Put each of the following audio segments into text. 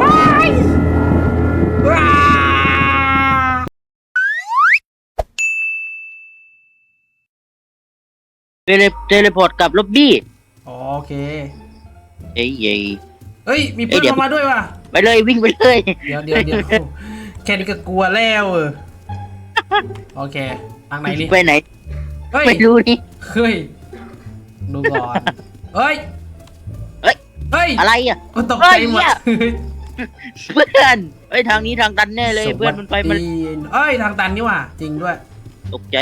ว้ายว้าเทเลเทเลพอร์ตกลับล็อบบี้อ๋อโอเค เอ้ยเย้ย เฮ้ย มีเพื่อนเอ้ยเดี๋ยวเข้ามาด้วยว่ะ ไปเลยวิ่งไปเลย เดี๋ยวเดี๋ยวเดี๋ยวแค่นี้ก็กลัวแล้วเออโอเค ทางไหนดิไปไหน เฮ้ย ไม่รู้นี่ เฮ้ย ดูก่อน เฮ้ย เฮ้ยเฮ้ยอะไรอะ ก็ตกใจหมดเฮ้ย เพื่อนเอ้ยทางนี้ทางตันแน่เลยเพื่อนมันไปมันสวัสดีเอ้ยทางตันนี่ว่ะจริงด้วย ตกใจ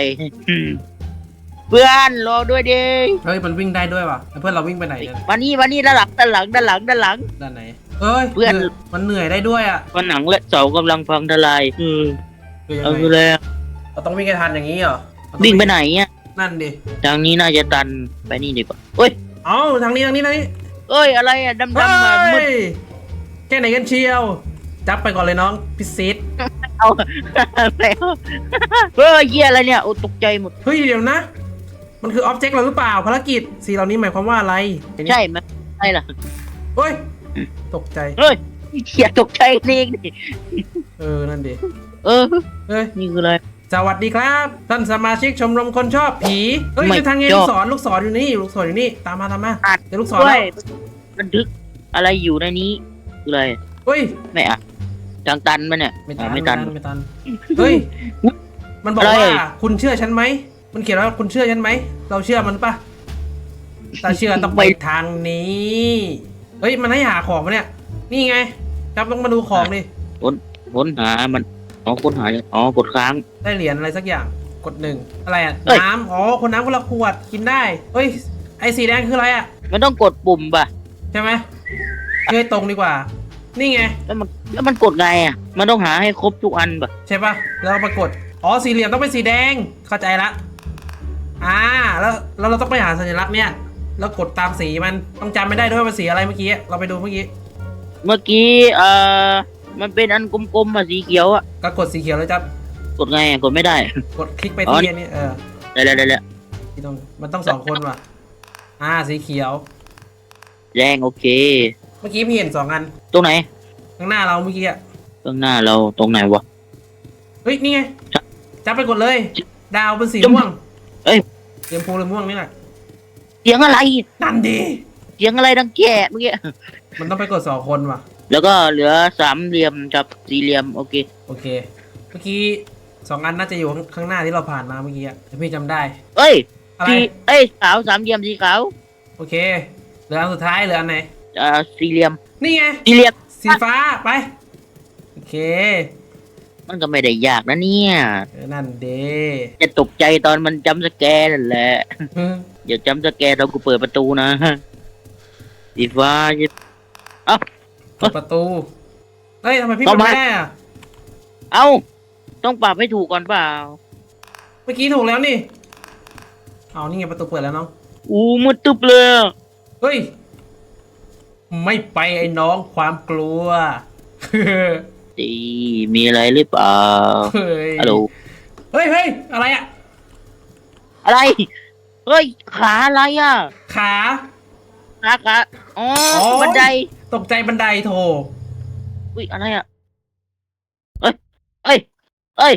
เพื่อนรอด้วยดิเฮ้ยมันวิ่งได้ด้วยว่ะแล้วเพื่อนเราวิ่งไปไหนเนี่ยมานี่มานี่ด้านหลังด้านหลังด้านหลังด้านหลัง ด้านไหนเอ้ยเพื่อน มันเหนื่อยได้ด้วยอะผนังและเสากำลังพังทลายเออคือยังเอาไงเลยเราต้องวิ่งให้ทันอย่างนี้เหรอเราต้องวิ่งไปไหนอะนั่นดิทางนี้น่าจะตันไปนี่ดีกว่าเฮ้ย เอ้าทางนี้ทางนี้ทางนี้ เอ้ยอะไรอะดำเฮ้ดำมามืดยแค่ไหนกันเชียว จับไปก่อนเลยน้องพิซิตเอาแล้วเฮ้ยเหี้ยอะไรเนี่ยโอ้ตกใจหมด เฮ้ยเดี๋ยวนะ มันคืออ็อบเจกต์เราหรือเปล่าภารกิจสีเหล่านี้หมายความว่าอะไรไอ้นี่ใช่ไหมใช่ล่ะเฮ้ยตกใจเฮ้ยเหี้ยตกใจเองดิเออนั่นดิเออเฮ้ยนี่คืออะไร สวัสดีครับท่านสมาชิกชมรมคนชอบผีเฮ้ยไม่จะทางไงชลูอบกศรลูกศรอยู่นี่ลูกศรอยู่นี่ตามมาตามมาอ่านเดี๋ยวลูกศรด้วแล้ยวบันทึกอะไรอยู่ในนี้คืออะไรเฮ้ยไม่อะทางตันมันเนี่ยไม่อ๋ตัอนไม่ตัน ไม่ตันเฮ้ยมันบอกอะไร ว่าคุณเชื่อฉันไหมมันเขียนว่าคุณเชื่อฉันไหมเราเชื่อมันปะถ้าเชื่อต้องไปทางนี้เฮ้ยมันให้หาของมาเนี่ย นี่ไงจับต้องมาดูของดิ ค้นหามัน อ๋อค้นหาอ๋อกดค้าง ได้เหรียญอะไรสักอย่างกดหนึ่งอะไรอะเอ้ย น้ำอ๋อคนน้ำคนละขวดกินได้เฮ้ยไอ้สีแดงคืออะไรอะมันต้องกดปุ่มป่ะ ใช่ไหมเชื่อให้ตรงดีกว่า นี่ไง แล้วมันแล้วมันกดไงอะ มันต้องหาให้ครบทุกอันป่ะ ใช่ปะแล้วเรามากดอ๋อสี่เหลี่ยมต้องเป็นสีแดงเข้าใจละอ่าแล้วแล้วเราต้องไปหาสัญลักษณ์เนี่ย แล้วกดตามสีมันต้องจำไม่ได้ด้วยว่ามันสีอะไรเมื่อกี้เราไปดูเมื่อกี้ เมื่อกี้เอ่อ มันเป็นอันกลมๆอะสีเขียวอะก็กดสีเขียวเลยจับกดไงอะกดไม่ได้ กดคลิกไปอ๋อ ที่อันนี้เออได้แล้วได้แล้วที่ต้องมันต้องสองคนว่ะ อ่าสีเขียวแรงโอเค เมื่อกี้พี่เห็นสองอันตรงไหนข้างหน้าเราเมื่อกี้อะข้างหน้าเราตรงไหนวะ เฮ้ยนี่ไงจ๊ะจับไปกดเลย ดาวเป็นสีจ๊ะม่วงเอ้ยเสียมพูหรือม่วงนี่แหละเสียงอะไร นั่นดี เสียงอะไรดังแก่เมื่อกี้มันต้องไปกดสองคนว่ะ แล้วก็เหลือสามเหลี่ยมกับสี่เหลี่ยมโอเค โอเค เมื่อกี้สองอันน่าจะอยู่ข้างข้างหน้าที่เราผ่านมาเมื่อกี้อะแต่พี่จำได้ เอ้ยอะไร สีเอ้ยขาวสามเหลี่ยมสีขาวโอเค เหลืออันสุดท้ายเหลืออันไหน อ่าสี่เหลี่ยมนี่ไง สี่เหลี่ยมสีฟ้าไป โอเคมันก็ไม่ได้ยากนะเนี่ยเออนั่นเดจะตกใจตอนมันจำสแกร์นั่นแหละอย่าจำสแกร์เรากูเปิดประตูนะ สีฟ้าจะ เปิดประตู เฮ้ยทำไมพี่เข้าเปิดมาไม่ได้อะเอ้า ต้องปรับให้ถูกก่อนเปล่า เมื่อกี้ถูกแล้วนี่ เอานี่ไงประตูเปิดแล้วน้อง อู้มืดตึบเลยอะเฮ้ย ไม่ไปไอ้น้องความกลัว ดีมีอะไรหรือเปล่าเฮ้ย ฮัลโหลเฮ้ยเฮ้ยอะไรอะอะไร เฮ้ย ขาอะไรอะ ขา ขาขาอ๋ออ๋อบันได ตกใจบันไดโถอุ้ยอะไรอะ เอ้ย เอ้ย เอ้ย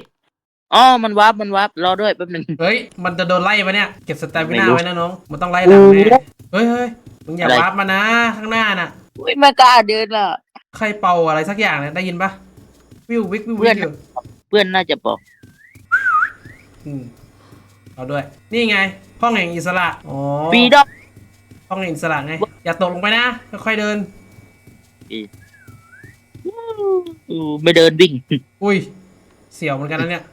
อ๋อ มันวับมันวับรอด้วยแป๊บหนึง เฮ้ย มันจะโดนไล่ปะเนี่ย เก็บสแตมิน่าไม่รู้ไว้นะน้อง มันต้องไล่หลังแน่โอ้เฮ้ยเฮ้ยมึงอย่าอะไร วาร์ปมานะ ข้างหน้าน่ะ อุ้ยไม่กล้าเดินล่ะ ใครเป่าอะไรสักอย่างเนี่ยได้ยินปะวิววิกวิวเพื่วิอน กอยู่เพื่อนน่าจะบอก อืมเอาด้วย นี่ไง ห้องแห่งอิสระ อ๋อ ปีดอก ห้องแห่งอิสระไง อย่าตกลงไปนะ ค่อยๆเดิน อู้ไม่เดินวิ่งอุ้ย เสียวเหมือนกันนะเนี่ย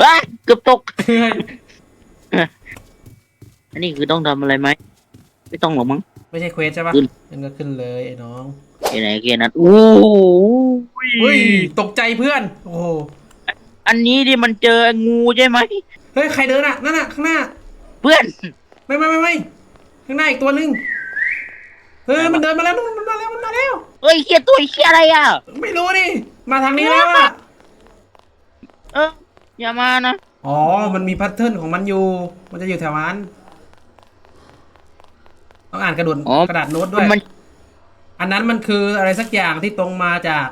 ว้าเกือบตก เฮ้ยอันนี้คือต้องทำอะไรไหม ไม่ต้องหรอกมั้ง ไม่ใช่เควสใช่ปะขึ้นยังก็ขึ้นเลยไอ้น้องแค่ไหนแค่นั้นโอ้โหเฮ้ยตกใจเพื่อน โอ้โหอันนี้ที่มันเจองูใช่ไหม เฮ้ย ใครเดินอะ นั่นน่ะ ข้างหน้า เพื่อน ไม่ไม่ไม่ไม่ข้างหน้าอีกตัวหนึ่ง เฮ้ยมันเดินมาแล้วมันมาแล้วมันมาแล้ว เฮ้ยเฮียตัวเฮียอะไรอะ ไม่รู้นี่ มาทางนี้แล้วอะเอออย่ามานะอ๋อ มันมีแพทเทิร์นของมันอยู่ มันจะอยู่แถวนั้นต้องอ่านกระดาษอ๋อกระดาษโน้ตด้วย มันอันนั้นมันคืออะไรสักอย่างที่ตรงมาจาก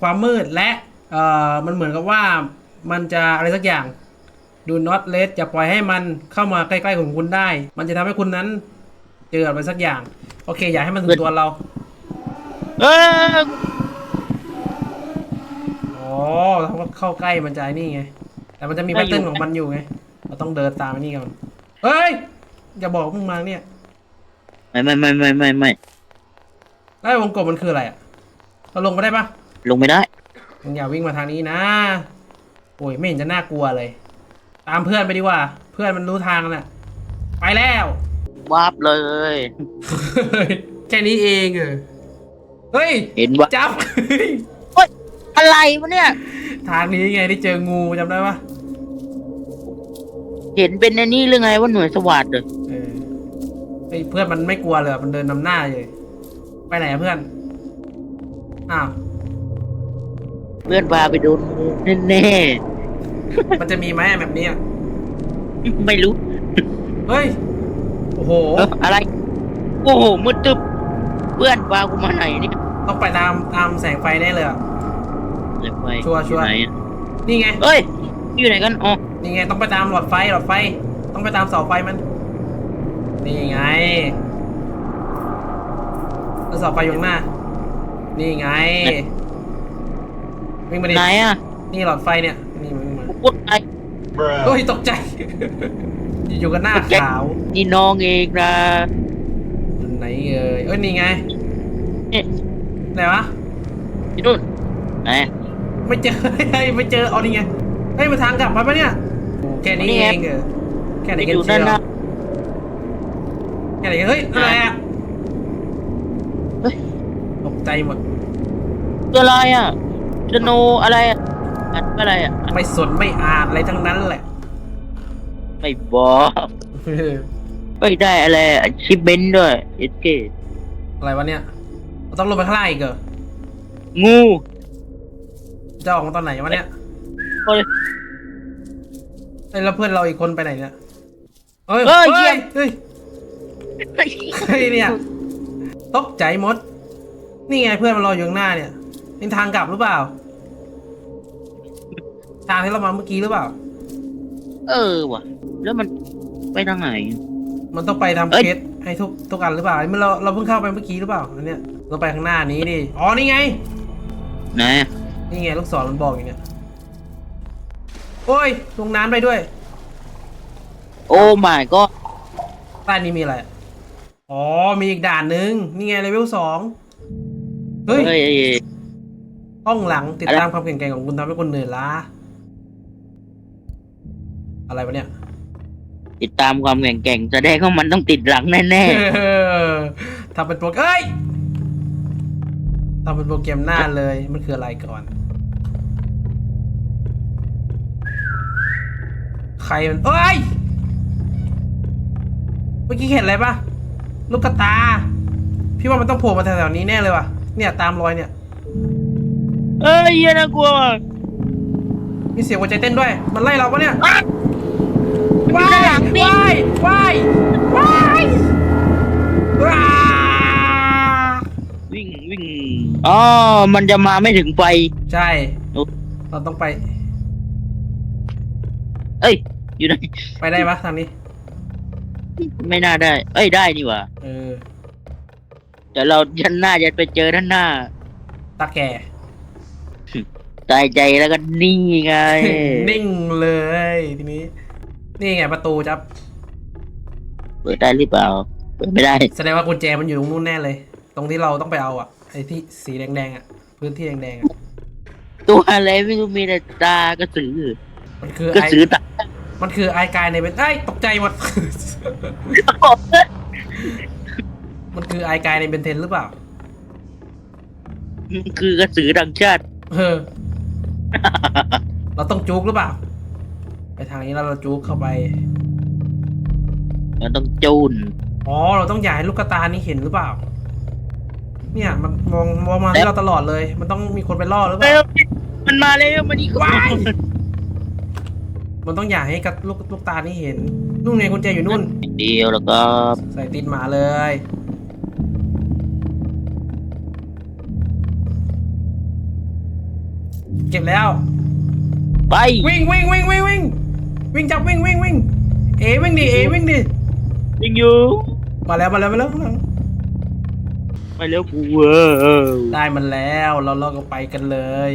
ความมืดและเอ่อมันเหมือนกับว่ามันจะอะไรสักอย่าง do not let อย่าปล่อยให้มันเข้ามาใกล้ๆของคุณได้ มันจะทำให้คุณนั้นเจออะไรสักอย่าง โอเค อย่าให้มันถึงตัวเราเอออ๋อถ้าเข้าใกล้มันจะไอ้นี่ไง แต่มันจะมีแพทเทิร์นของมันอยู่ไง เราต้องเดินตามไอ้นี่ก่อนเฮ้ย อย่าบอกมึงมาเนี่ย ไม่ไม่ไม่ไม่ไม่ไม่แล้วไอ้วงกลมมันคืออะไรอะเราลงไปได้ปะลงไม่ได้มึงอย่าวิ่งมาทางนี้นะ โอ้ยไม่เห็นจะน่ากลัวเลย ตามเพื่อนไปดีกว่า เพื่อนมันรู้ทางน่ะ ไปแล้ว วาบเลย แค่นี้เองเออเฮ้ยเห็นว่าจับ อะไรวะเนี่ย ทางนี้ไงที่เจองูจำได้ปะเห็นเป็นในนี่หรือไงว่าหน่วยสวัสดเลยเออไอ้ยเพื่อนมันไม่กลัวเลยอะมันเดินนำหน้าเลยไปไหนอะเพื่อนอ้าวเพื่อนพาไปโดนงูแน่มันจะมีไหมอะแบบนี้อะๆไม่รู้ เฮ้ย โอ้โหเอ้ออะไร โอ้โหมืดตึบเพื่อนพากูมาไหนเนี่ยต้องไปตามตามแสงไฟแน่เลยอะ เดี๋ยวไปชัวร์ชัวร์อยู่ไหนอะนี่ไง เอ้ย อยู่ไหนกันอ๋อนี่ไงต้องไปตามหลอดไฟหลอดไฟ ต้องไปตามเสาไฟมัน นี่ไงแล้วเสาไฟอยู่ข้างหน้า นี่ไงวิ่งมาดิไหนอะนี่หลอดไฟเนี่ยนี่มันมา กูไอโอ้ยตกใจ อยู่ๆกันหน้าขาวนี่น้องเองนะอยู่ไหนเอ่ยเอ้ยนี่ไงเนี่ยไหนวะที่นู่นไหนไม่เจอเฮ้ยไม่เจอเอานี่ไงเฮ้ยมาทางกลับมาปะเนี่ยโอ้แค่นี้นี่เอไงงเออแค่ไหนอกันยู่เชีด้านยวหน้าแค่ไหนกันเฮ้ยอะไรอะเฮ้ยตกใจหมดตัวอะไรอะสโนอะไรอะอันอะไรอะไม่สนไม่อ่านอะไรทั้งนั้นแหละ ไม่บอกไม่ได้อะไรชิปเบนด้วยเอสเกอะไรวะเนี่ยเราต้องลงไปข้างล่างอีกเหรองูจะออกมาตอนไหนวะเนี่ยโอ้ยเอ้ยแล้วเพื่อนเราอีกคนไปไหนเนี่ยเฮ้ยเฮ้ยเฮ้เยี่ยยมเฮ้ยเฮ้ยเนี่ยตกใจหมด นี่ไงเพื่อนมันรออยู่ข้างหน้าเนี่ยนี่ทางกลับหรือเปล่า ทางที่เรามาเมื่อกี้หรือเปล่า เออว่ะ แล้วมันไปทางไหน มันต้องไปทำเอ้ย เคสให้ทุกทุกอันหรือเปล่าเมื่อเราเราเพิ่งเข้าไปเมื่อกี้หรือเปล่าอันเนี้ยเราไปข้างหน้านี้ดิอ๋อนี่ไงไหนนี่ไงลูกศรมันบอกอย่างเนี้ยโอ้ยลงน้ำไปด้วยโอ้ my god ใต้นี้มีอะไรอะอ๋อมีอีกด่านหนึ่งนี่ไงเลเวลสองเฮ้ย เฮ้ย ห้องหลังติดอะไร ตามความแข็งแกร่งของคุณทำให้คุณเหนื่อยล้าอะไรวะเนี่ย ติดตามความแข็งแกร่งแสดงว่ามันต้องติดหลังแน่เออทำเป็นโปรเอ้ยทำเป็นโปรแกรมหน้าเลยมันคืออะไรก่อน ใครมันเอ้ยเมื่อกี้เห็นอะไรปะลูกกระตา พี่ว่ามันต้องโผล่มาแถวๆนี้แน่เลยว่ะเนี่ยตามรอยเนี่ย ๆ เอ้ยเหี้ยน่ากลัวว่ะมีเสียงหัวใจเต้นด้วย มันไล่เราปะเนี่ยอ้า วมันอยู่ว้าด้านหลัยงนี่ว้ายว้ายว้ายว้าวิ่งวิ่งอ๋อ มันจะมาไม่ถึงไฟ ใช่ โอ้ เราต้องไป เอ้ย อยู่ไหน ไปได้ปะทางนี้ ไม่น่าได้ เอ้ย ได้นี่หว่าเออ แต่เราฉันน่าจะไปเจอด้านหน้า ตาแก่ ตายใจแล้วก็นี่ไง นิ่งเลยทีนี้ นี่ไงประตูจับเปิดได้หรือเปล่า เปิดไม่ได้ แสดงว่ากุญแจมันอยู่ตรงนู้นแน่เลย ตรงที่เราต้องไปเอาอะไอ้ที่สีแดงๆอะพื้นที่แดงๆอะตัวอะไรไม่รู้มีแต่ตากระสือมันคือกระไอสือตามันคือไอกายในเป็นไอ้ยตกใจหมด มันคือไอกายในเบนเทนหรือเปล่า คือกระสือดังชาติ เออ เราต้องจุกหรือเปล่า ไปทางนี้แล้วเราจู๊กเข้าไป เราต้องจูน อ๋อ เราต้องอยากให้ลูกตานี้เห็นหรือเปล่า เนี่ย มันมองมองมาที่เราตลอดเลย มันต้องมีคนไปล่อหรือเปล่า มันมาเล้วมันอีกว้ายมันต้องอยากให้กับลูกลูกตานี่เห็น นู่นไงกุญแจอยู่นู่น เดียวแล้วก็ใส่ติดหมาเลย เก็บแล้ว ไป วิ่งวิ่งวิ่งวิ่งวิ่ง วิ่งจับวิ่งวิ่งวิ่งเอวิ่งดิเอวิ่งดิยิงอยู่มาแล้วมาแล้วมาแล้วข้างหลังไปแล้วกูเออได้มันแล้วเราเราก็ไปกันเลย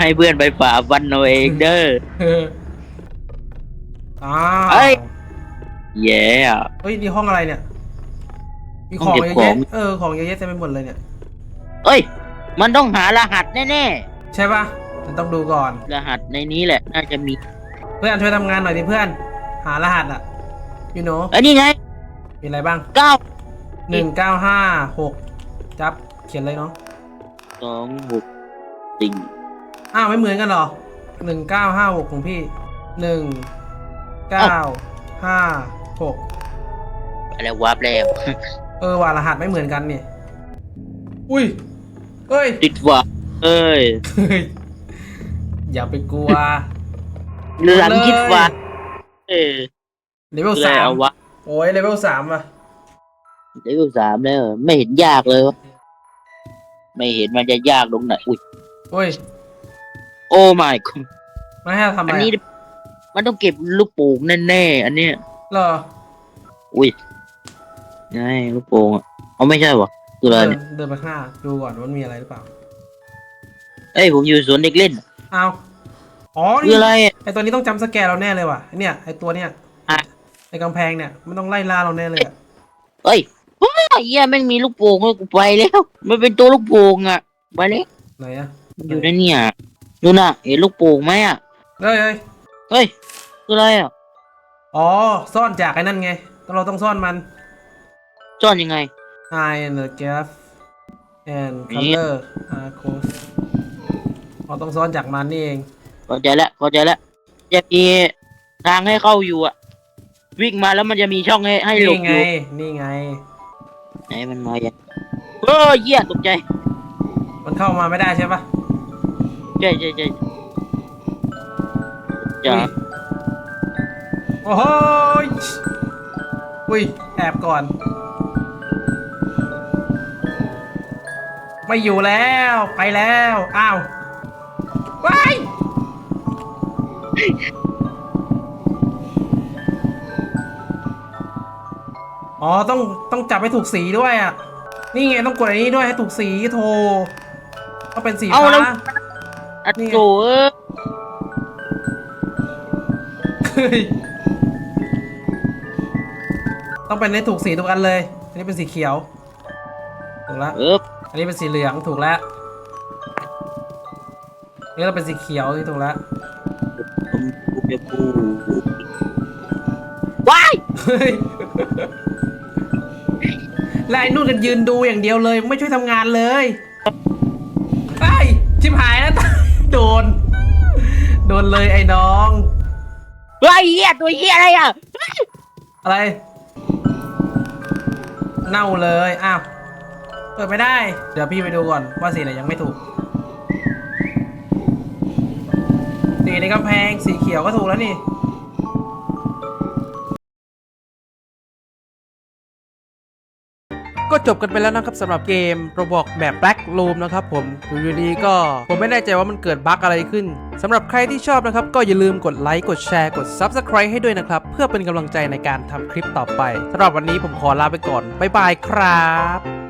ให้เพื่อนไปฝ่าวันเอาเองเด้อเอออ้าวเอ้ยแย่เฮ้ยนี่ห้องอะไรเนี่ย มีของห้องเยเก็อะบของแยะเออของเยอะแยะเต็มไปหมดเลยเนี่ยเอ้ย มันต้องหารหัสแน่ใช่ปะมันต้องดูก่อนๆรหัสในนี้แหละ น่าจะมีเพื่อนช่วยทำงานหน่อยดิเพื่อน หารหัสอะยูโนอันนี้ไงมีอะไรบ้างเก้าหนึ่งเก้าห้าหกจับเขียนเลยเนาะสองหกสี่อ้าวไม่เหมือนกันเหรอหนึ่งเก้าห้าหกของพี่หนึ่งเก้าห้าหกอะไรวาร์ปแล้ว เออว่ารหัสไม่เหมือนกันนี่อุ้ยเอ้ยติดวาร์ปเอ้ยเฮ้ยอย่าไปกลัว หลังคิดวาร์ปเออเลเวลเลยสามเอาวะโอ้ยเลเวลสามอะเลเวลสามแล้วไม่เห็นยากเลยวะไม่เห็นมันจะยากตรงไหนอุ้ยโอ้ยโอ้ my god ไม่ให้เราทำอะไรอันนี้อะมันต้องเก็บลูกโป่งแน่ๆอันเนี้ยเหรออุ้ยไงลูกโป่งอะเอาไม่ใช่วะคืออะไรเดินเนี่ยเดินไปข้างหน้าดูก่อนว่ามันมีอะไรหรือเปล่า เอ้ยผมอยู่สวนเด็กเล่น เอา อ๋อคือนี่อะไรอะไอตัวนี้ต้องจำสแกนเราแน่เลยว่ะไอ้เนี่ยไอตัวเนี้ยอะไอกำแพงเนี่ยมันต้องไล่ล่าเราแน่เลยอะเอ้ยโอ้ยเหี้ยแม่งมีลูกโป่งเลยกูไปแล้ว มันเป็นตัวลูกโป่งอะไปแล้วไหนอะมันอยู่ในเนี่ยดูน่ะเห็นลูกโป่งไหมอะเฮ้ยเฮ้ยเฮ้ยคืออะไรอะอ๋อซ่อนจากไอ้นั่นไงเราต้องซ่อนมันซ่อนยังไง I and the gap and นี่ color are close เราต้องซ่อนจากมันนี่เอง เข้าใจแล้วเข้าใจแล้วจะมีทางให้เข้าอยู่อะวิ่งมาแล้วมันจะมีช่องให้ให้หลบนี่อไง ยู่นี่ไง ไหนมันมาอย่างเออเหี้ยตกใจมันเข้ามาไม่ได้ใช่ปะใช่ใช่ใช่จะอุ้ยโอ้โหยอุ้ย แอบก่อน ไม่อยู่แล้ว ไปแล้ว อ้าวว้าย อ๋อต้องต้องจับให้ถูกสีด้วยอะ นี่ไงต้องกดอันนี้ด้วยให้ถูกสีโทรต้องเป็นสีเอาฟ้าแล้วอัดนี่ไงโถเออเฮ้ยต้องเป็นให้ถูกสีทุกอันเลย อันนี้เป็นสีเขียว ถูกแล้ว เอออันนี้เป็นสีเหลืองถูกแล้วอันนี่เราเป็นสีเขียวที่ถูกแล้ว ผมกูจะพูดว้ายเฮ้ยแล้วไอ้นู่นก็ยืนดูอย่างเดียวเลย ไม่ช่วยทำงานเลยไอ้ยชิบหายแล้ว โดน โดนเลยไอ้น้อง เฮ้ยเหี้ยตัวเหี้ยอะไรอะอะไร เน่าเลย อ้าว เปิดไม่ได้ เดี๋ยวพี่ไปดูก่อนว่าสีไหนยังไม่ถูก ในกำแพงสีเขียวก็ถูกแล้วนี่ก็จบกันไปแล้วนะครับสำหรับเกม Roblox แบบ Black Room นะครับผมอยู่ดีก็ผมไม่แน่ใจว่ามันเกิดบั๊กอะไรขึ้นสำหรับใครที่ชอบนะครับ ก็อย่าลืมกดไลค์กดแชร์กด Subscribe ให้ด้วยนะครับ เพื่อเป็นกำลังใจในการทำคลิปต่อไปสำหรับวันนี้ผมขอลาไปก่อน บ๊ายบายครับ